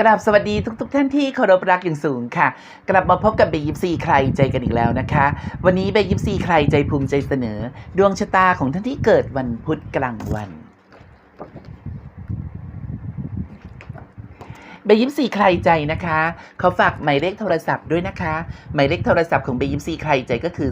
กราบสวัสดีทุก ๆ ท่านที่เคารพรักอย่างสูงค่ะ กลับมาพบกับเบยิปซีใครใจกันอีกแล้วนะคะ วันนี้เบยิปซีใครใจภูมิใจเสนอ ดวงชะตาของท่านที่เกิดวันพุธกลางวัน เบยิมซีใครใจนะคะ เขาฝากหมายเลขโทรศัพท์ด้วยนะคะ หมายเลขโทรศัพท์ของเบยิมซีใครใจก็คือ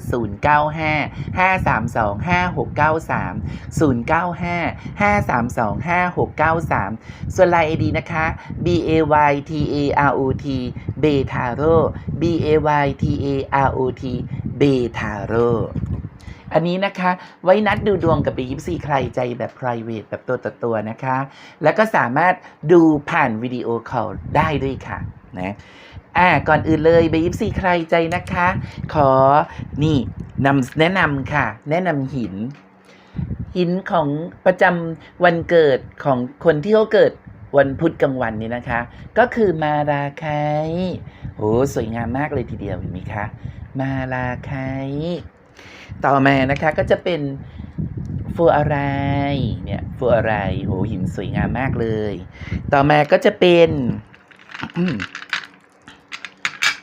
095 532 5693 095 532 5693 ส่วนไลน์ ID นะคะ B A Y T A R O T b e t a r o B A Y T A R O T b e t a r o อันนี้นะคะ ไว้นัดดูดวงกับเบยิปซีใครใจแบบ p r i v a t e แบบตัวต่อตัวนะคะ แล้วก็สามารถดูผ่านวิดีโอคอลได้ด้วยค่ะนะอ่าก่อนอื่นเลยเบยิปซีใครใจนะคะ ขอนี่นำแนะนำค่ะ แนะนำหิน หินของประจำวันเกิดของคนที่เขาเกิดวันพุธกลางวันนี้นะคะ ก็คือมาราไคโอ้สวยงามมากเลยทีเดียวเห็นไหมคะ มาราไค ต่อมานะคะก็จะเป็นฟัวอะไรเนี่ยฟัวอะไรโหหินสวยงามมากเลย ต่อมาก็จะเป็น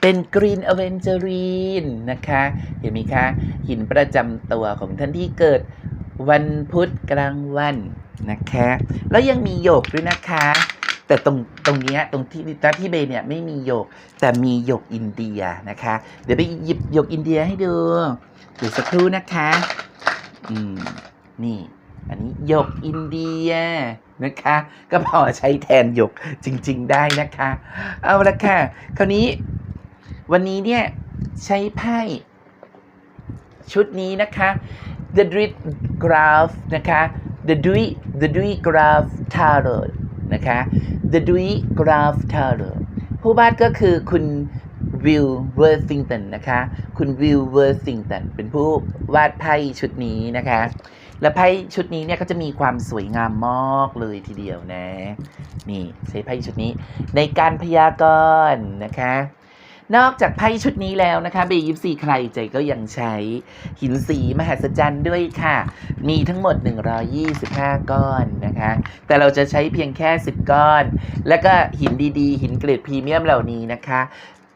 เป็นกรีนอเวนเจอรีนนะคะ เห็นไหมคะ หินประจำตัวของท่านที่เกิดวันพุธกลางวันนะคะ แล้วยังมีหยกด้วยนะคะ แต่ตรงตรงเนี้ยตรงที่ตที่เบย์เนี่ยไม่มีหยก แต่มีหยกอินเดียนะคะ เดี๋ยวไปหยิบหยกอินเดียให้ดูเดี๋ยวสักครู่นะคะอืมนี่อันนี้หยกอินเดียนะคะ ก็พอใช้แทนหยกจริง ๆ ได้นะคะ เอาละค่ะ คราวนี้ วันนี้เนี่ย ใช้ไพ่ชุดนี้นะคะ The Druid Graph นะคะ The Druid The Druid Graph Tarot นะคะ The Druid Graph Tarot ผู้วาดก็คือคุณวิลเวอร์ซิงตันนะคะ คุณวิลเวอร์ซิงตันเป็นผู้วาดไพ่ชุดนี้นะคะ และไพ่ชุดนี้เนี่ยก็จะมีความสวยงามมากเลยทีเดียวนะ นี่ใช้ไพ่ชุดนี้ในการพยากรณ์นะคะ นอกจากไพ่ชุดนี้แล้วนะคะเบยิปซีใครใจก็ยังใช้หินสีมหัศจรรย์ด้วยค่ะ มีทั้งหมด 125 ก้อนนะคะ แต่เราจะใช้เพียงแค่ 10 ก้อน แล้วก็หินดีๆ หินเกรดพรีเมียมเหล่านี้นะคะ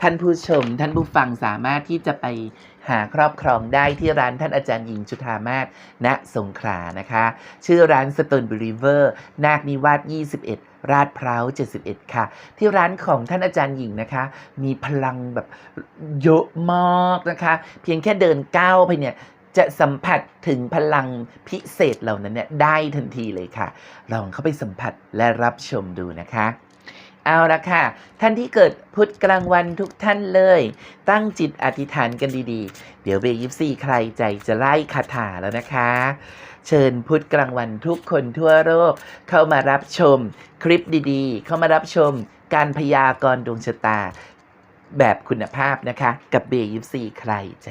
ท่านผู้ชม ท่านผู้ฟังสามารถที่จะไปหาครอบครองได้ที่ร้านท่านอาจารย์หญิงจุธามาศณสงขลานะคะ ชื่อร้าน Stone Believer นาคนิวาส21 ราดพร้าว 71 ค่ะ ที่ร้านของท่านอาจารย์หญิงนะคะ มีพลังแบบเยอะมากนะคะ เพียงแค่เดินก้าวไปเนี่ยจะสัมผัสถึงพลังพิเศษเหล่านั้นเนี่ยได้ทันทีเลยค่ะ ลองเข้าไปสัมผัสและรับชมดูนะคะ เอาละค่ะ ท่านที่เกิดพุธกลางวันทุกท่านเลย ตั้งจิตอธิษฐานกันดีๆ เดี๋ยวเบยิปซีใครใจจะไล่คาถาแล้วนะคะ เชิญพุธกลางวันทุกคนทั่วโลกเข้ามารับชมคลิปดีๆ เข้ามารับชมการพยากรณ์ดวงชะตา แบบคุณภาพนะคะ กับเบยิปซีใครใจ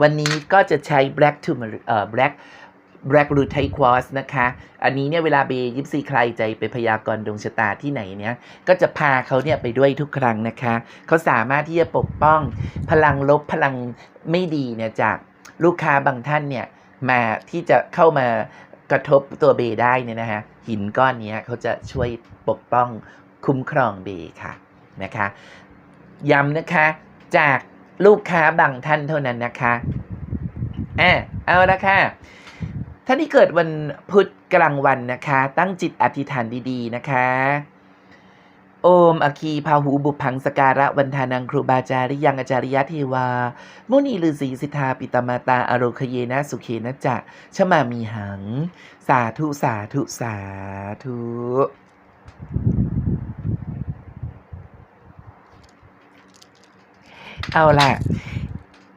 วันนี้ก็จะใช้ black to เอ่อ black black root t i q u a r t z นะคะ อันนี้เนี่ยเวลาเบยิปซีใครใจไปพยากรณ์ดวงชะตาที่ไหนเนี่ย ก็จะพาเขาเนี่ยไปด้วยทุกครั้งนะคะ เขาสามารถที่จะปกป้องพลังลบพลังไม่ดีเนี่ยจากลูกค้าบางท่านเนี่ยมาที่จะเข้ามากระทบตัวเบได้เนี่ยนะฮะ หินก้อนนี้เขาจะช่วยปกป้องคุ้มครองเบค่ะนะคะ ย้ำนะคะจากลูกค้าบางท่านเท่านั้นนะคะอะเอาละค่ะ ท่านที่เกิดวันพุธกลางวันนะคะ ตั้งจิตอธิษฐานดีๆนะคะ โอมอคีพาหูบุพังสการะวันทานังครูบาจาริยังอาจาริยะเทวา มุนีฤาษีสิทธาปิตมาตาอโรคเยนะสุเคนะจะชมามีหัง สาธุสาธุสาธุเอาล่ะ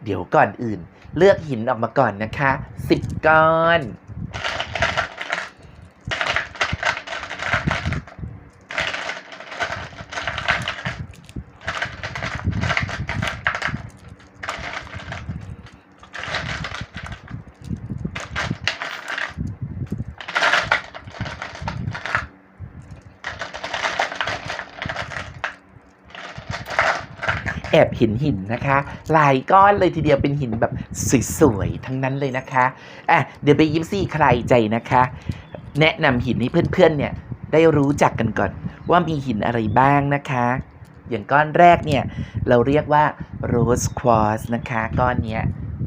เดี๋ยวก่อนอื่น เลือกหินออกมาก่อนนะคะสิบ ก้ แอบเห็นหินนะคะหลายก้อนเลยทีเดียวเป็นหินแบบสวยๆทั้งนั้นเลยนะคะอะเดี๋ยวไปยิปซี่ใครใจนะคะ แนะนำหินให้เพื่อนๆเนี่ยได้รู้จักกันก่อน ว่ามีหินอะไรบ้างนะคะ อย่างก้อนแรกเนี่ย เราเรียกว่า rose quartz นะคะ ก้อนเนี้ย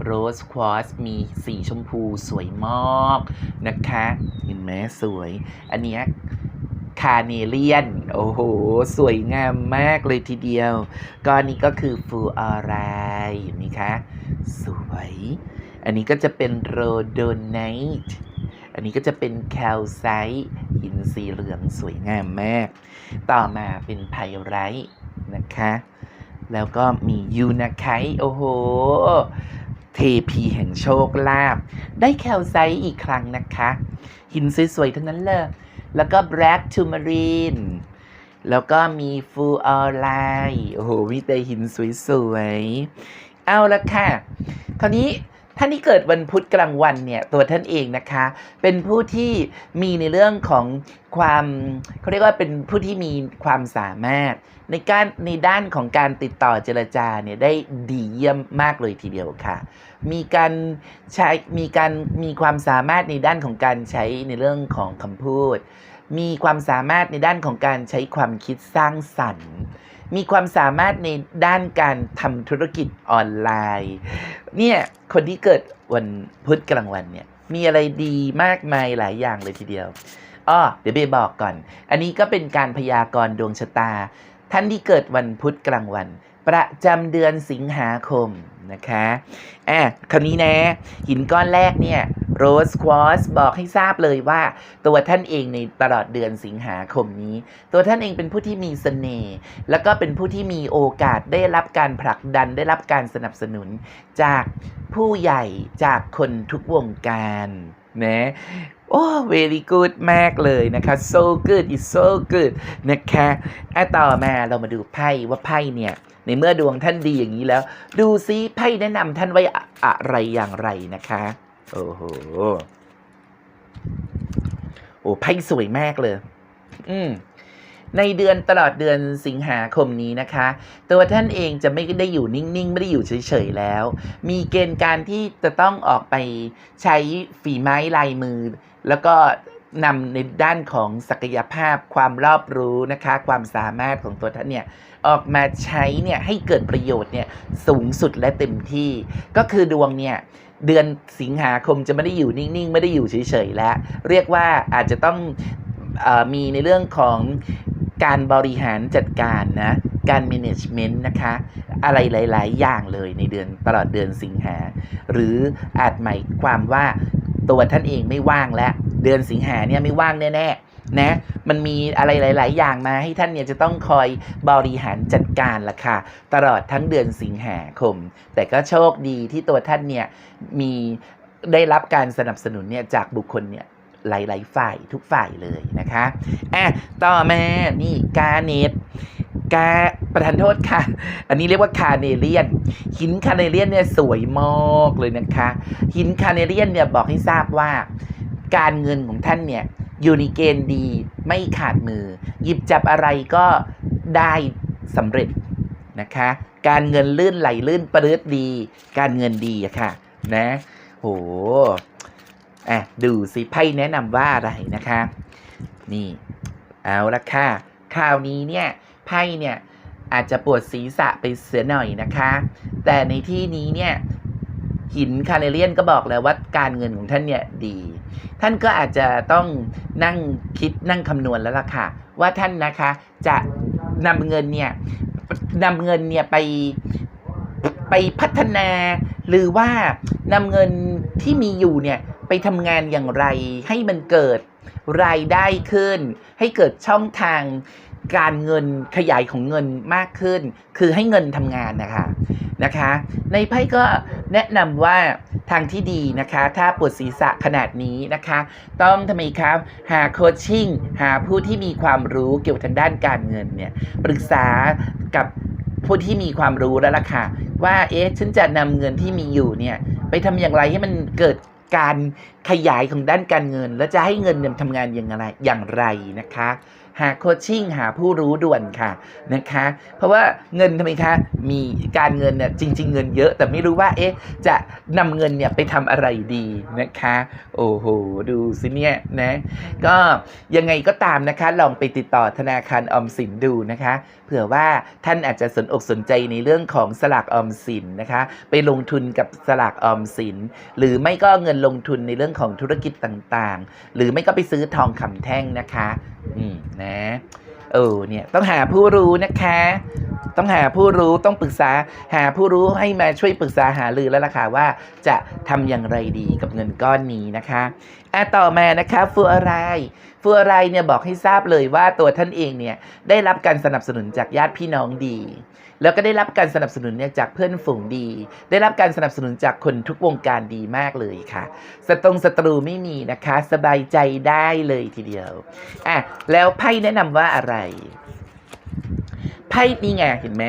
rose quartz มีสีชมพูสวยมากนะคะ เห็นไหมสวย อันเนี้ย คาเนเลียน โอ้โห สวยงามมากเลยทีเดียว ก้อนนี้ก็คือฟูออไรเห็นไหมคะ สวย อันนี้ก็จะเป็นโรโดไนท์อันนี้ก็จะเป็นแคลไซต์หินสีเหลืองสวยงามมาก ต่อมาเป็นไพไรท์นะคะ แล้วก็มียูนาไคโอ้โห เทพีแห่งโชคลาภ ได้แคลไซต์อีกครั้งนะคะ หินสวยๆทั้งนั้นเลย แล้วก็ black tourmaline แล้วก็มีฟูออไลโอ้โห มีแต่หินสวยๆ เอาละค่ะ คราวนี้ท่านที่เกิดวันพุธกลางวันเนี่ย ตัวท่านเองนะคะ เป็นผู้ที่มีในเรื่องของความเขาเรียกว่าเป็นผู้ที่มีความสามารถ ในการในด้านของการติดต่อเจรจาเนี่ยได้ดีเยี่ยมมากเลยทีเดียวค่ะ มีการใช้มีการมีความสามารถในด้านของการใช้ในเรื่องของคำพูด มีความสามารถในด้านของการใช้ความคิดสร้างสรรค์ มีความสามารถในด้านการทำธุรกิจออนไลน์เนี่ยคนที่เกิดวันพุธกลางวันเนี่ยมีอะไรดีมากมายหลายอย่างเลยทีเดียวอ้อเดี๋ยวเบบอกก่อน อันนี้ก็เป็นการพยากรณ์ดวงชะตา ท่านที่เกิดวันพุธกลางวัน ประจำเดือนสิงหาคมนะคะอะคราวนี้นะ หินก้อนแรกเนี่ยโรสควอสบอกให้ทราบเลยว่า ตัวท่านเองในตลอดเดือนสิงหาคมนี้ ตัวท่านเองเป็นผู้ที่มีเสน่ห์แล้วก็เป็นผู้ที่มีโอกาสได้รับการผลักดันได้รับการสนับสนุน จากผู้ใหญ่จากคนทุกวงการนะโอ้ very good มากเลยนะคะ so good is so good นะคะอะต่อมาเรามาดูไพ่ว่าไพ่เนี่ย ในเมื่อดวงท่านดีอย่างนี้แล้ว ดูซิไพ่แนะนำท่านไว้อะอะไรอย่างไรนะคะ โอ้โหโอ้ไพ่สวยมากเลย อืมในเดือนตลอดเดือนสิงหาคมนี้นะคะ ตัวท่านเองจะไม่ได้อยู่นิ่ง ๆ ไม่ได้อยู่เฉย ๆ แล้ว มีเกณฑ์การที่จะต้องออกไปใช้ฝีไม้ลายมือ แล้วก็นำในด้านของศักยภาพความรอบรู้นะคะ ความสามารถของตัวท่านเนี่ย ออกมาใช้เนี่ยให้เกิดประโยชน์เนี่ยสูงสุดและเต็มที่ ก็คือดวงเนี่ยเดือนสิงหาคมจะไม่ได้อยู่นิ่งๆ ไม่ได้อยู่เฉยๆแล้ว เรียกว่าอาจจะต้องออมีในเรื่องของการบริหารจัดการนะการ management นะคะ อะไรหลาย ๆ อย่างเลยในเดือนตลอดเดือนสิงหา หรืออาจหมายความว่าตัวท่านเองไม่ว่างแล้วเดือนสิงหาเนี่ยไม่ว่างแน่ ๆ นะ มันมีอะไรหลาย ๆ อย่างมาให้ท่านเนี่ยจะต้องคอยบริหารจัดการละค่ะ ตลอดทั้งเดือนสิงหาคม แต่ก็โชคดีที่ตัวท่านเนี่ยมีได้รับการสนับสนุนเนี่ยจากบุคคลเนี่ยหลาย ๆ ฝ่ายทุกฝ่ายเลยนะคะอะต่อมา นี่กาเนตกาประทานโทษค่ะ อันนี้เรียกว่าคาเนเลียน หินคาเนเลียนเนี่ยสวยมากเลยนะคะ หินคาเนเลียนเนี่ยบอกให้ทราบว่า การเงินของท่านเนี่ยอยู่ในเกณฑ์ดีไม่ขาดมือ หยิบจับอะไรก็ได้สำเร็จนะคะ การเงินลื่นไหลลื่นประลือดดี การเงินดีอะค่ะ นะ โหอะดูสิไพ่แนะนำว่าอะไรนะคะ นี่ เอาละค่ะคราวนี้เนี่ยไพ่เนี่ยอาจจะปวดศีรษะไปเสียหน่อยนะคะ แต่ในที่นี้เนี่ย หินคาเนเลียนก็บอกแล้วว่าการเงินของท่านเนี่ยดี ท่านก็อาจจะต้องนั่งคิดนั่งคำนวณแล้วล่ะค่ะ ว่าท่านนะคะจะนำเงินเนี่ยนำเงินเนี่ยไปไปพัฒนา หรือว่านำเงินที่มีอยู่เนี่ยไปทำงานอย่างไรให้มันเกิดรายได้ขึ้น ให้เกิดช่องทาง การเงินขยายของเงินมากขึ้น คือให้เงินทำงานนะคะนะคะ ในไพ่ก็แนะนำว่าทางที่ดีนะคะ ถ้าปวดศีรษะขนาดนี้นะคะ ต้องทำไมครับ หาโคชชิ่ง หาผู้ที่มีความรู้เกี่ยวกับทางด้านการเงินเนี่ยปรึกษากับผู้ที่มีความรู้แล้วล่ะค่ะ ว่าเอ๊ะฉันจะนำเงินที่มีอยู่เนี่ยไปทำอย่างไรให้มันเกิดการขยายของด้านการเงิน แล้วจะให้เงินเนี่ยทำงานอย่างไรอย่างไรนะคะ หาโคชชิ่งหาผู้รู้ด่วนค่ะนะคะ เพราะว่าเงินทำไมคะมีการเงินเนี่ยจริง ๆ เงินเยอะ แต่ไม่รู้ว่าเอ๊ะจะนำเงินเนี่ยไปทำอะไรดีนะคะ โอ้โหดูสิเนี่ยนะก็ยังไงก็ตามนะคะ ลองไปติดต่อธนาคารออมสินดูนะคะ เผื่อว่าท่านอาจจะสนอกสนใจในเรื่องของสลากออมสินนะคะ ไปลงทุนกับสลากออมสิน หรือไม่ก็เงินลงทุนในเรื่องของธุรกิจต่างๆ หรือไม่ก็ไปซื้อทองคำแท่งนะคะ อืมนะ เออเนี่ยต้องหาผู้รู้นะคะ ต้องหาผู้รู้ต้องปรึกษาหาผู้รู้ให้มาช่วยปรึกษาหารือแล้วล่ะค่ะว่าจะทำอย่างไรดีกับเงินก้อนนี้นะคะอะต่อมานะคะฟูอะไรฟูอะไรเนี่ยบอกให้ทราบเลยว่าตัวท่านเองเนี่ยได้รับการสนับสนุนจากญาติพี่น้องดี แล้วก็ได้รับการสนับสนุนเนี่ยจากเพื่อนฝูงดี ได้รับการสนับสนุนจากคนทุกวงการดีมากเลยค่ะสตรงศัตรูไม่มีนะคะ สบายใจได้เลยทีเดียวอะแล้วไพ่แนะนำว่าอะไร ไพ่นี่ไงเห็นไหม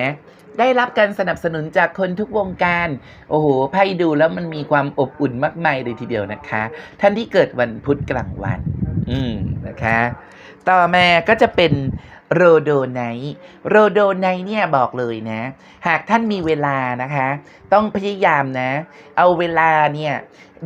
ได้รับการสนับสนุนจากคนทุกวงการ โอ้โห ไพ่ดูแล้วมันมีความอบอุ่นมากมายเลยทีเดียวนะคะ ท่านที่เกิดวันพุธกลางวัน อืมนะคะ ต่อมาก็จะเป็น โรโดไนท์โรโดไนท์เนี่ยบอกเลยนะ หากท่านมีเวลานะคะ ต้องพยายามนะ เอาเวลาเนี่ย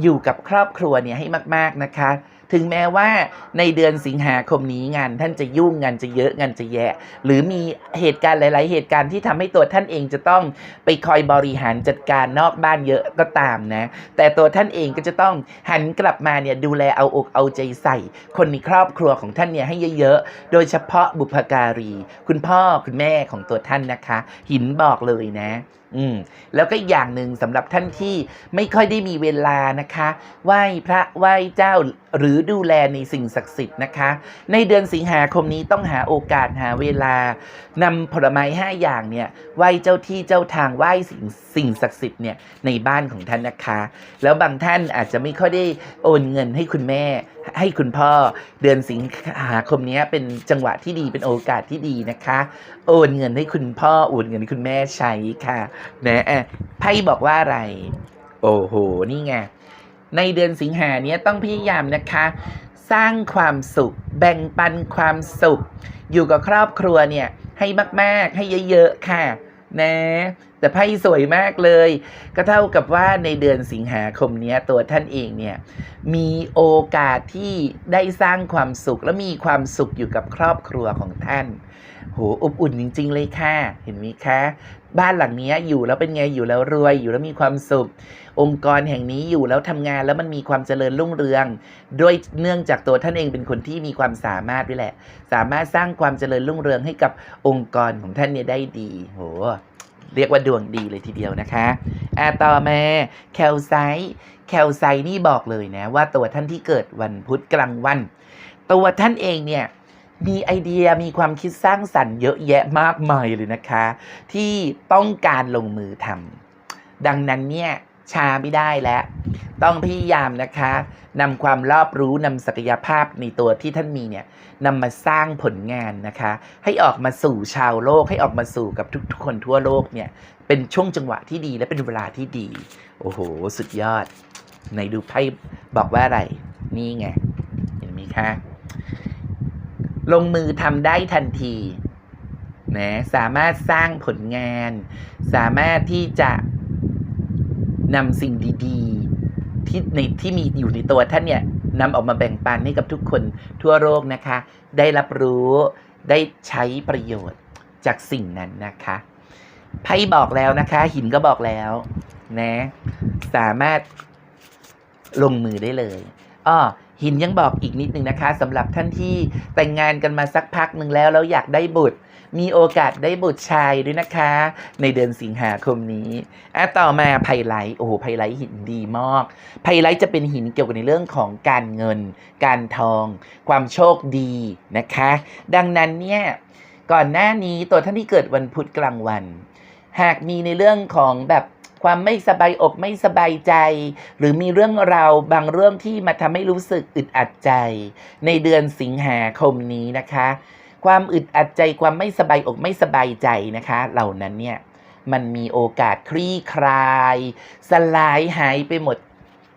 อยู่กับครอบครัวเนี่ยให้มาก ๆนะคะ ถึงแม้ว่าในเดือนสิงหาคมนี้งานท่านจะยุ่งงานจะเยอะงานจะแยะหรือมีเหตุการณ์หลาย ๆ เหตุการณ์ที่ทำให้ตัวท่านเองจะต้องไปคอยบริหารจัดการนอกบ้านเยอะก็ตามนะ แต่ตัวท่านเองก็จะต้องหันกลับมาเนี่ยดูแลเอาอกเอาใจใส่ คนในครอบครัวของท่านเนี่ยให้เยอะ ๆ โดยเฉพาะบุพการี คุณพ่อคุณแม่ของตัวท่านนะคะ หินบอกเลยนะอืมแล้วก็อีกอย่างหนึ่งสำหรับท่านที่ไม่ค่อยได้มีเวลานะคะ ไหว้พระไหว้เจ้าหรือดูแลในสิ่งศักดิ์สิทธิ์นะคะ ในเดือนสิงหาคมนี้ต้องหาโอกาสหาเวลานำผลไม้ห้าอย่างเนี่ยไหว้เจ้าที่เจ้าทางไหว้สิ่งสิ่งศักดิ์สิทธิ์เนี่ยในบ้านของท่านนะคะ แล้วบางท่านอาจจะไม่ค่อยได้โอนเงินให้คุณแม่ ให้คุณพ่อเดือนสิงหาคมนี้เป็นจังหวะที่ดีเป็นโอกาสที่ดีนะคะ โอนเงินให้คุณพ่อโอนเงินให้คุณแม่ใช้ค่ะนะไพ่บอกว่าอะไร โอ้โห นี่ไง ในเดือนสิงหาเนี้ยต้องพยายามนะคะ สร้างความสุข แบ่งปันความสุข อยู่กับครอบครัวเนี่ยให้มาก ๆ ให้เยอะ ๆ ค่ะ นะ แต่ไพ่สวยมากเลย ก็เท่ากับว่าในเดือนสิงหาคมนี้ตัวท่านเองเนี่ยมีโอกาสที่ได้สร้างความสุขและมีความสุขอยู่กับครอบครัวของท่าน โหอบอุ่นจริง ๆ เลยค่ะ เห็นไหมคะ บ้านหลังนี้อยู่แล้วเป็นไงอยู่แล้วรวยอยู่แล้วมีความสุข องค์กรแห่งนี้อยู่แล้วทำงานแล้วมันมีความเจริญรุ่งเรือง โดยเนื่องจากตัวท่านเองเป็นคนที่มีความสามารถด้วยแหละ สามารถสร้างความเจริญรุ่งเรืองให้กับองค์กรของท่านเนี่ยได้ดี โห เรียกว่าดวงดีเลยทีเดียวนะคะอ่าต่อมาแคลไซต์แคลไซต์นี่บอกเลยนะ ว่าตัวท่านที่เกิดวันพุธกลางวัน ตัวท่านเองเนี่ยมีไอเดียมีความคิดสร้างสรรค์เยอะแยะมากมายเลยนะคะ ที่ต้องการลงมือทำดังนั้นเนี่ยช้าไม่ได้แล้ว ต้องพยายามนะคะนำความรอบรู้นำศักยภาพในตัวที่ท่านมีเนี่ย นำมาสร้างผลงานนะคะ ให้ออกมาสู่ชาวโลก ให้ออกมาสู่กับทุกๆคนทั่วโลกเนี่ย เป็นช่วงจังหวะที่ดีและเป็นเวลาที่ดี โอ้โห สุดยอด ในดูไพ่บอกว่าอะไร นี่ไง เห็นไหมคะ ลงมือทำได้ทันทีนะสามารถสร้างผลงาน สามารถที่จะนำสิ่งดี ๆ ที่ในที่มีอยู่ในตัวท่านเนี่ย นำออกมาแบ่งปันให้กับทุกคนทั่วโลกนะคะ ได้รับรู้ได้ใช้ประโยชน์จากสิ่งนั้นนะคะไพ่บอกแล้วนะคะ หินก็บอกแล้วนะ สามารถลงมือได้เลยอ้อหินยังบอกอีกนิดนึงนะคะสำหรับท่านที่แต่งงานกันมาสักพักหนึ่งแล้วแล้วอยากได้บุตร มีโอกาสได้บุตรชายด้วยนะคะ ในเดือนสิงหาคมนี้อะต่อมาไพไลท์โอ้โหไพไลท์หินดีมากไพไลท์จะเป็นหินเกี่ยวกับในเรื่องของการเงิน การทอง ความโชคดีนะคะ ดังนั้นเนี่ยก่อนหน้านี้ตัวท่านที่เกิดวันพุธกลางวัน หากมีในเรื่องของแบบความไม่สบายอกไม่สบายใจ หรือมีเรื่องราวบางเรื่องที่มาทำให้รู้สึกอึดอัดใจ ในเดือนสิงหาคมนี้นะคะ ความอึดอัดใจความไม่สบายอกไม่สบายใจนะคะ เหล่านั้นเนี่ยมันมีโอกาสคลี่คลาย สลายหายไปหมด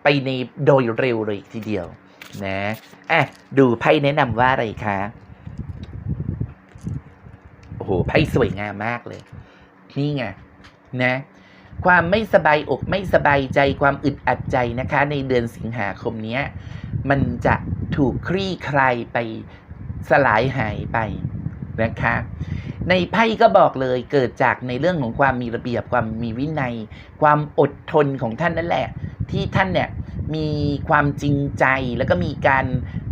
ไปในโดยเร็วเลยทีเดียวนะอะดูไพ่แนะนำว่าอะไรคะโอ้โหไพ่สวยงามมากเลย นี่ไงนะความไม่สบายอกไม่สบายใจความอึดอัดใจนะคะ ในเดือนสิงหาคมนี้มันจะถูกคลี่คลายไป สลายหายไปนะคะ ในไพ่ก็บอกเลยเกิดจากในเรื่องของความมีระเบียบความมีวินัย ความอดทนของท่านนั่นแหละ ที่ท่านเนี่ยมีความจริงใจแล้วก็มีการ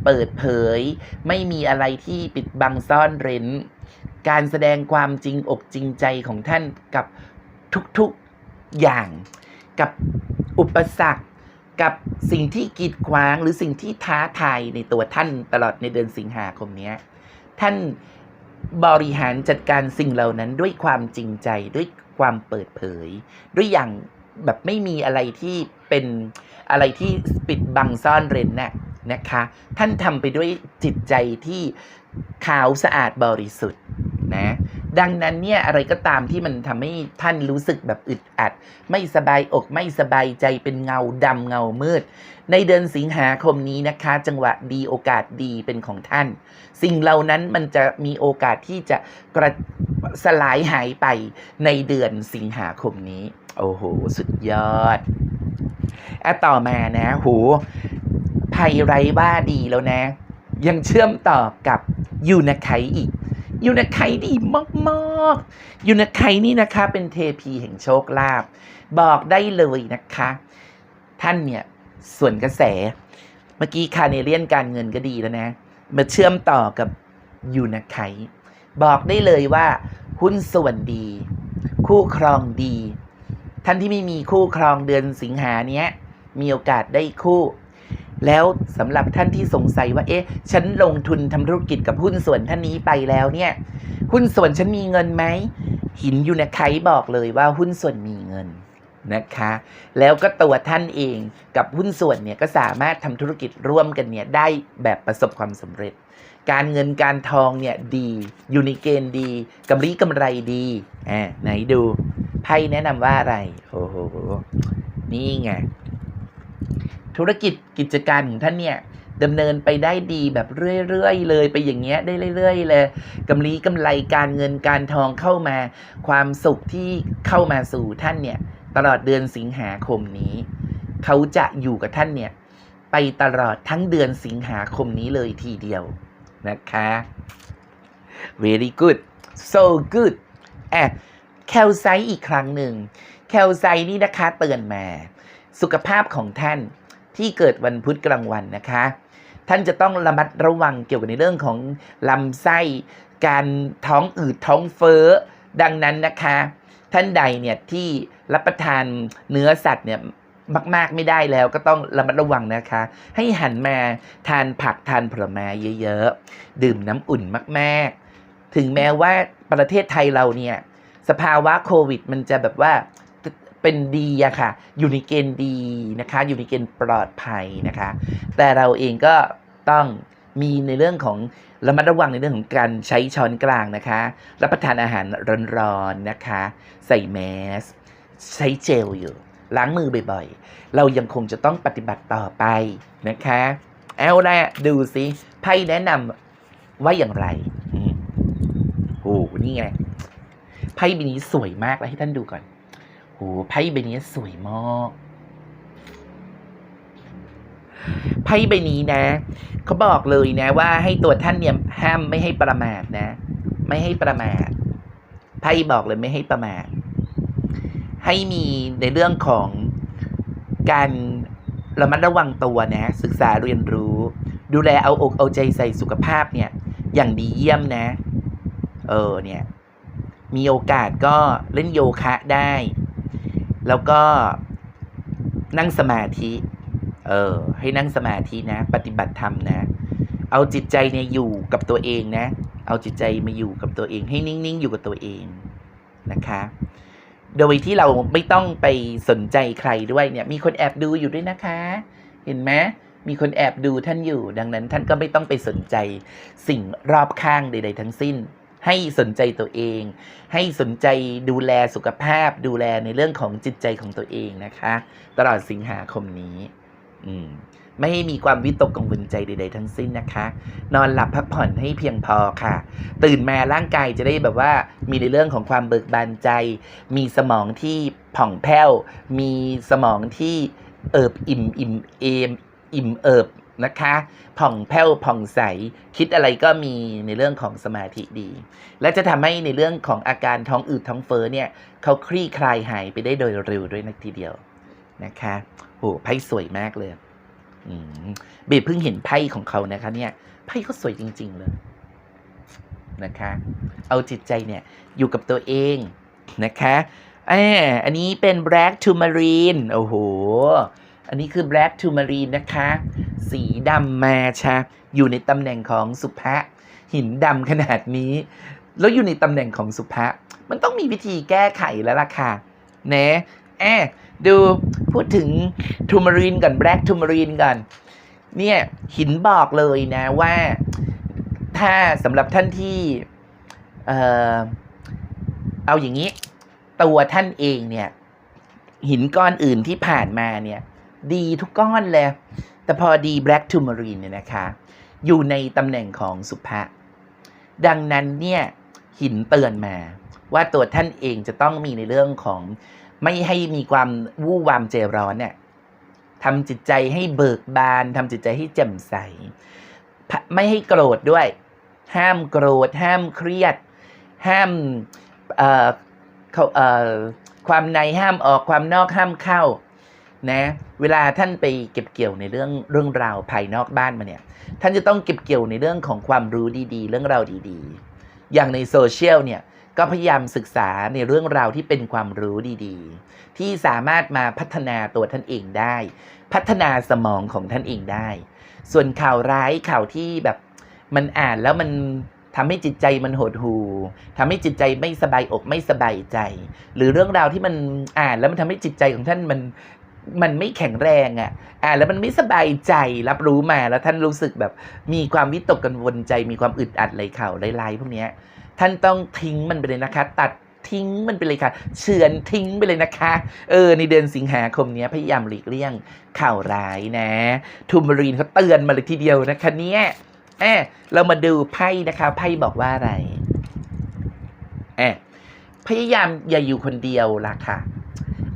เปิดเผย ไม่มีอะไรที่ปิดบังซ่อนเร้น การแสดงความจริงอกจริงใจของท่านกับทุกๆอย่างกับอุปสรรค กับสิ่งที่กีดขวางหรือสิ่งที่ท้าทายในตัวท่านตลอดในเดือนสิงหาคมนี้ท่านบริหารจัดการสิ่งเหล่านั้นด้วยความจริงใจด้วยความเปิดเผย ด้วยอย่างแบบไม่มีอะไรที่เป็นอะไรที่ปิดบังซ่อนเร้นน่ะนะคะ ท่านทำไปด้วยจิตใจที่ขาวสะอาดบริสุทธิ์ นะ ดังนั้นเนี่ยอะไรก็ตามที่มันทำให้ท่านรู้สึกแบบอึดอัด ไม่สบายอกไม่สบายใจเป็นเงาดำเงามืด ในเดือนสิงหาคมนี้นะคะ จังหวะดีโอกาสดีเป็นของท่าน สิ่งเหล่านั้นมันจะมีโอกาสที่จะกระสลายหายไปในเดือนสิงหาคมนี้ โอ้โห สุดยอดอะต่อมานะโหไพ่ไรว่าดีแล้วนะ ยังเชื่อมต่อกับยูนาไคอีก ยูนาไคดีมากๆยูนาไคนี่นะคะเป็นเทพีแห่งโชคลาภบอกได้เลยนะคะ ท่านเนี่ยส่วนกระแส เมื่อกี้คาเนเลียนการเงินก็ดีแล้วนะ มาเชื่อมต่อกับยูนาไคบอกได้เลยว่า หุ้นส่วนดี คู่ครองดี ท่านที่ไม่มีคู่ครองเดือนสิงหาเนี้ย มีโอกาสได้คู่ แล้วสำหรับท่านที่สงสัยว่า เอ๊ะ ฉันลงทุนทำธุรกิจกับหุ้นส่วนท่านนี้ไปแล้วเนี่ย หุ้นส่วนฉันมีเงินไหม หินยูนไคบอกเลยว่าหุ้นส่วนมีเงินนะคะ แล้วก็ตัวท่านเองกับหุ้นส่วนเนี่ยก็สามารถทำธุรกิจร่วมกันเนี่ยได้แบบประสบความสำเร็จ การเงินการทองเนี่ยดีอยู่ในเกณฑ์ดีกำไรกำไรดีอ่าไหนดูไพ่แนะนำว่าอะไรโอ้โหนี่ไง ธุรกิจกิจการของท่านเนี่ยดำเนินไปได้ดีแบบเรื่อยๆเลยไปอย่างเงี้ยได้เรื่อยๆเลยกำไรกำไรการเงินการทองเข้ามา ความสุขที่เข้ามาสู่ท่านเนี่ยตลอดเดือนสิงหาคมนี้ เขาจะอยู่กับท่านเนี่ยไปตลอดทั้งเดือนสิงหาคมนี้เลยทีเดียวนะคะ very good so good อะแคลไซอีกครั้งหนึ่งแคลไซนี่นะคะเตือนมา สุขภาพของท่าน ที่เกิดวันพุธกลางวันนะคะ ท่านจะต้องระมัดระวังเกี่ยวกับในเรื่องของลำไส้ การท้องอืดท้องเฟ้อดังนั้นนะคะ ท่านใดเนี่ยที่รับประทานเนื้อสัตว์เนี่ยมาก ๆ ไม่ได้แล้วก็ต้องระมัดระวังนะคะ ให้หันมาทานผักทานผลไม้เยอะๆ ดื่มน้ำอุ่นมาก ๆ ถึงแม้ว่าประเทศไทยเราเนี่ย สภาวะโควิด มันจะแบบว่า เป็นดีอะค่ะ อยู่ในเกณฑ์ดีนะคะ อยู่ในเกณฑ์ปลอดภัยนะคะ แต่เราเองก็ต้องมีในเรื่องของระมัดระวังในเรื่องของการใช้ช้อนกลางนะคะ รับประทานอาหารร้อนๆนะคะ ใส่แมส ใช้เจลอยู่ ล้างมือบ่อยๆ เรายังคงจะต้องปฏิบัติต่อไปนะคะ เอาละดูสิไพ่แนะนำว่าอย่างไรโอืมโหนี่ไงไพ่ใบนี้สวยมากแล้วให้ท่านดูก่อน โหไพ่ใบนี้สวยมากไพ่ใบนี้นะเขาบอกเลยนะ ว่าให้ตัวท่านเนี่ยห้ามไม่ให้ประมาทนะ ไม่ให้ประมาทไพ่บอกเลยไม่ให้ประมาทให้มีในเรื่องของการระมัดระวังตัวนะ ศึกษาเรียนรู้ ดูแลเอาอกเอาใจใส่สุขภาพเนี่ย อย่างดีเยี่ยมนะ เออเนี่ย มีโอกาสก็เล่นโยคะได้ แล้วก็นั่งสมาธิ เออ ให้นั่งสมาธินะ ปฏิบัติธรรมนะ เอาจิตใจเนี่ยอยู่กับตัวเองนะ เอาจิตใจมาอยู่กับตัวเอง ให้นิ่งๆอยู่กับตัวเองนะคะ โดยที่เราไม่ต้องไปสนใจใครด้วยเนี่ย มีคนแอบดูอยู่ด้วยนะคะ เห็นไหมมีคนแอบดูท่านอยู่ ดังนั้นท่านก็ไม่ต้องไปสนใจสิ่งรอบข้างใด ๆ ทั้งสิ้น ให้สนใจตัวเอง ให้สนใจดูแลสุขภาพ ดูแลในเรื่องของจิตใจของตัวเองนะคะ ตลอดสิงหาคมนี้ อืมไม่ให้มีความวิตกกังวลใจใด ๆ ทั้งสิ้นนะคะ นอนหลับพักผ่อนให้เพียงพอค่ะ ตื่นมาร่างกายจะได้แบบว่ามีในเรื่องของความเบิกบานใจ มีสมองที่ผ่องแผ้ว มีสมองที่เอิบอิ่มอิ่มเอมอิ่มเอิบ นะคะ ผ่องแผ้วผ่องใส คิดอะไรก็มีในเรื่องของสมาธิดี และจะทำให้ในเรื่องของอาการท้องอืดท้องเฟ้อเนี่ยเขาคลี่คลายหายไปได้โดยเร็วด้วยนะทีเดียวนะคะโหไพ่สวยมากเลยอืมเบสเพิ่งเห็นไพ่ของเขานะคะเนี่ยไพ่เขาสวยจริง ๆ เลยนะคะ เอาจิตใจเนี่ยอยู่กับตัวเองนะคะอ,อันนี้เป็น black tourmaline โอ้โห อันนี้คือ black tourmaline นะคะ สีดำมาชะอยู่ในตำแหน่งของสุภะหินดำขนาดนี้ แล้วอยู่ในตำแหน่งของสุภะมันต้องมีวิธีแก้ไขแล้วล่ะค่ะนะแอดูพูดถึงทูมารีนก่อนแบล็กทูมารีนก่อน เนี่ยหินบอกเลยนะว่า ถ้าสำหรับท่านที่เออเอาอย่างนี้ ตัวท่านเองเนี่ย หินก้อนอื่นที่ผ่านมาเนี่ย ดีทุกก้อนเลย แต่พอดี Black Tourmaline เนี่ยนะคะ อยู่ในตำแหน่งของสุภะดังนั้นเนี่ยหินเตือนมา ว่าตัวท่านเองจะต้องมีในเรื่องของไม่ให้มีความวู่วามใจร้อนเนี่ยทำจิตใจให้เบิกบานทำจิตใจให้แจ่มใส ไม่ให้โกรธด้วย ห้ามโกรธ ห้ามเครียด ห้ามเอ่อเขาเอ่อความในห้ามออกความนอกห้ามเข้า นะเวลาท่านไปเก็บเกี่ยวในเรื่องเรื่องราวภายนอกบ้านมาเนี่ยท่านจะต้องเก็บเกี่ยวในเรื่องของความรู้ดีๆ เรื่องราวดีๆ อย่างในโซเชียลเนี่ยก็พยายามศึกษาในเรื่องราวที่เป็นความรู้ดีๆ ที่สามารถมาพัฒนาตัวท่านเองได้ พัฒนาสมองของท่านเองได้ ส่วนข่าวร้ายข่าวที่แบบมันอ่านแล้วมันทำให้จิตใจมันหดหู่ทำให้จิตใจไม่สบายอกไม่สบายใจ หรือเรื่องราวที่มันอ่านแล้วมันทำให้จิตใจของท่านมัน มันไม่แข็งแรงอะ่ะ อ่าแล้วมันไม่สบายใจรับรู้มาแล้วท่านรู้สึกแบบมีความวิตกกังวลใจ มีความอึดอัดเลยข่าไล่ๆพวกเนี้ย ท่านต้องทิ้งมันไปเลยนะคะ ตัดทิ้งมันไปเลยค่ะ เฉือนทิ้งไปเลยนะคะ เออ ในเดือนสิงหาคมนี้พยายามหลีกเลี่ยงข่าวร้ายนะ ทูมารีนเขาเตือนมาเลยทีเดียวนะคะเนี่ยแอบเรามาดูไพ่นะคะ ไพ่บอกว่าอะไรแอบพยายามอย่าอยู่คนเดียวล่ะค่ะ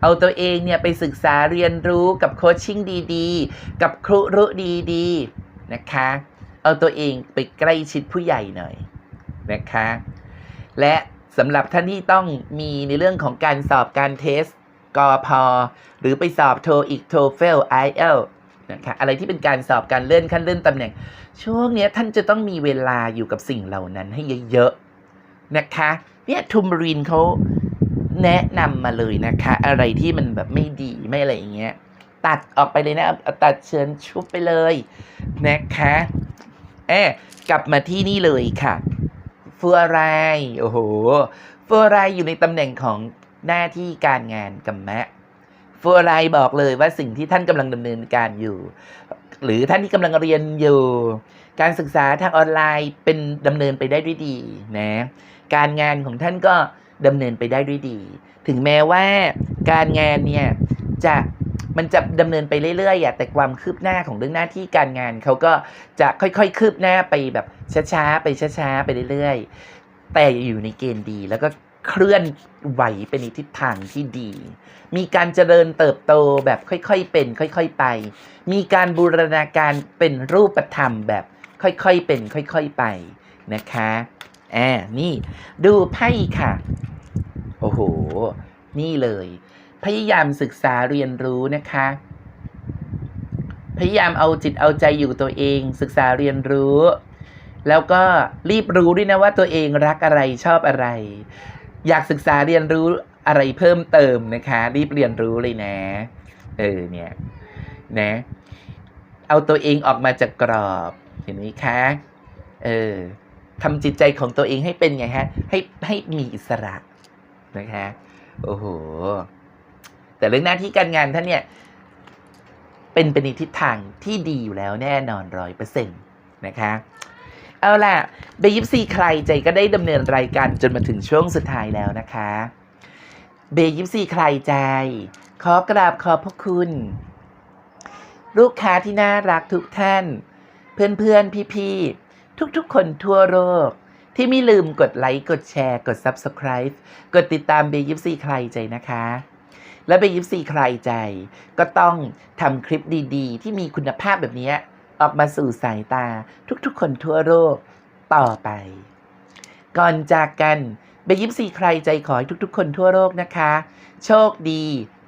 เอาตัวเองเนี่ยไปศึกษาเรียนรู้กับโคชชิ่งดีๆ กับครูรุดีๆนะคะ เอาตัวเองไปใกล้ชิดผู้ใหญ่หน่อยนะคะ และสำหรับท่านที่ต้องมีในเรื่องของการสอบการเทสกอพอหรือไปสอบโทอีกโทเฟลไอเอลนะคะอะไรที่เป็นการสอบการเลื่อนขั้นเลื่อนตำแหน่ง ช่วงนี้ท่านจะต้องมีเวลาอยู่กับสิ่งเหล่านั้นให้เยอะๆนะคะ เนี่ยทูมรินเขา แนะนำมาเลยนะคะ อะไรที่มันแบบไม่ดีไม่อะไรอย่างเงี้ย ตัดออกไปเลยนะเอาตัดเชิญชุบไปเลยนะคะเอ๊ะกลับมาที่นี่เลยค่ะฟัวไรายโอ้โหฟัวไรายอยู่ในตำแหน่งของหน้าที่การงานกับแมะฟัวไรายบอกเลยว่าสิ่งที่ท่านกำลังดำเนินการอยู่ หรือท่านที่กำลังเรียนอยู่ การศึกษาทางออนไลน์เป็นดำเนินไปได้ด้วยดีนะ การงานของท่านก็ ดำเนินไปได้ด้วยดี ถึงแม้ว่าการงานเนี่ยจะมันจะดำเนินไปเรื่อยๆอะแต่ความคืบหน้าของเรื่องหน้าที่การงานเขาก็จะค่อยๆ คืบหน้าไปแบบช้าๆไปช้าๆไปเรื่อยๆ แต่อยู่ในเกณฑ์ดีแล้วก็เคลื่อนไหวไปในทิศทางที่ดี มีการเจริญเติบโตแบบค่อยๆเป็น ค่อยๆไป มีการบูรณาการเป็นรูปธรรมแบบค่อยๆเป็น ค่อยๆไปนะคะ อ่านี่ ดูไพ่ค่ะ โอ้โห นี่เลย พยายามศึกษาเรียนรู้นะคะ พยายามเอาจิตเอาใจอยู่ตัวเอง ศึกษาเรียนรู้ แล้วก็รีบรู้ด้วยนะว่าตัวเองรักอะไรชอบอะไร อยากศึกษาเรียนรู้อะไรเพิ่มเติมนะคะ รีบเรียนรู้เลยนะ เออเนี่ยนะ เอาตัวเองออกมาจากกรอบ เห็นไหมคะ เออ ทำจิตใจของตัวเองให้เป็นไงฮะ ให้ให้มีอิสระนะคะ โอ้โห แต่เรื่องหน้าที่การงานท่านเนี่ย เป็นไปในทิศทางที่ดีอยู่แล้วแน่นอนร้อยเปอร์เซ็นต์นะคะเอาล่ะเบยิปซีใครใจก็ได้ดำเนินรายการจนมาถึงช่วงสุดท้ายแล้วนะคะ เบยิปซีใครใจ ขอกราบขอบพระคุณ ลูกค้าที่น่ารักทุกท่าน เพื่อนๆพี่ๆ ทุกๆ คนทั่วโลกที่ไม่ลืมกดไลค์ กดแชร์ กด Subscribe กดติดตามเบยิปซีใครใจนะคะ และเบยิปซีใครใจ ก็ต้องทำคลิปดีๆ ที่มีคุณภาพแบบนี้ออกมาสู่สายตาทุกๆ คนทั่วโลกต่อไป ก่อนจากกันเบยิปซีใครใจขอให้ทุกๆ คนทั่วโลกนะคะ โชคดี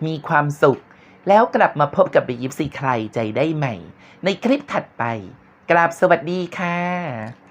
มีความสุข แล้วกลับมาพบกับเบยิปซีใครใจได้ใหม่ ในคลิปถัดไป กราบสวัสดีค่ะ